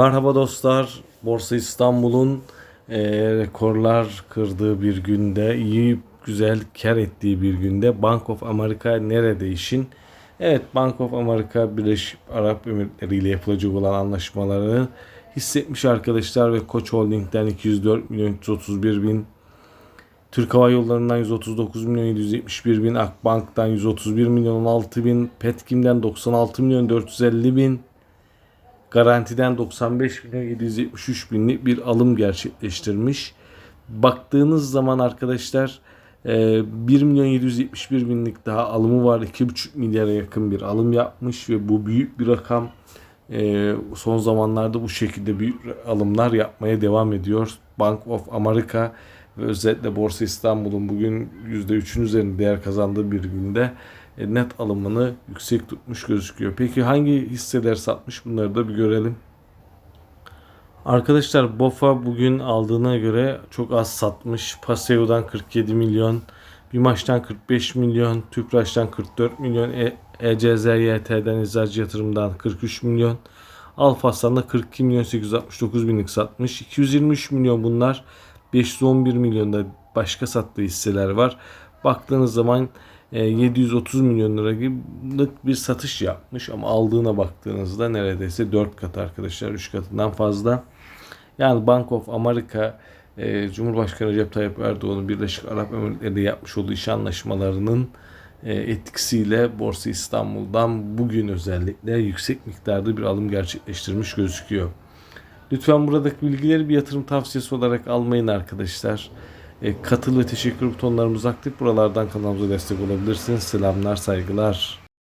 Merhaba dostlar. Borsa İstanbul'un eee, rekorlar kırdığı bir günde, iyi güzel kar ettiği bir günde Bank of America nerede işin? Evet Bank of America Birleşik Arap Emirlikleri ile yapılacak olan anlaşmaları hissetmiş arkadaşlar ve Koç Holding'den 204 milyon 331 bin Türk Hava Yolları'ndan 139 milyon 771 bin, Akbank'tan 131 milyon 16 bin, Petkim'den 96 milyon 450 bin, Garantiden 95 milyon 773 binlik bir alım gerçekleştirmiş. Baktığınız zaman arkadaşlar e, 1 milyon 771 binlik daha alımı var. 2,5 milyara yakın bir alım yapmış ve bu büyük bir rakam. E, Son zamanlarda bu şekilde büyük alımlar yapmaya devam ediyor. Bank of America ve özellikle Borsa İstanbul'un bugün %3'ün üzerinde değer kazandığı bir günde e, net alımını yüksek tutmuş gözüküyor. Peki hangi hisseler satmış bunları da bir görelim. Arkadaşlar BOFA bugün aldığına göre çok az satmış. Paseo'dan 47 milyon, Bimaş'tan 45 milyon, Tüpraş'tan 44 milyon, e- ECZYT'den Eczacı Yatırım'dan 43 milyon, Alfas'tan da 42 milyon 869 binlik satmış. 223 milyon bunlar. 511 milyonda başka sattığı hisseler var. Baktığınız zaman e, 730 milyon liralık bir satış yapmış ama aldığına baktığınızda neredeyse 4 kat arkadaşlar 3 katından fazla. Yani Bank of America e, Cumhurbaşkanı Recep Tayyip Erdoğan'ın Birleşik Arap Emirlikleri'yle yapmış olduğu iş anlaşmalarının e, etkisiyle Borsa İstanbul'dan bugün özellikle yüksek miktarda bir alım gerçekleştirmiş gözüküyor. Lütfen buradaki bilgileri bir yatırım tavsiyesi olarak almayın arkadaşlar. E, katıl ve teşekkür butonlarımız aktif. Buralardan kanalımıza destek olabilirsiniz. Selamlar, saygılar.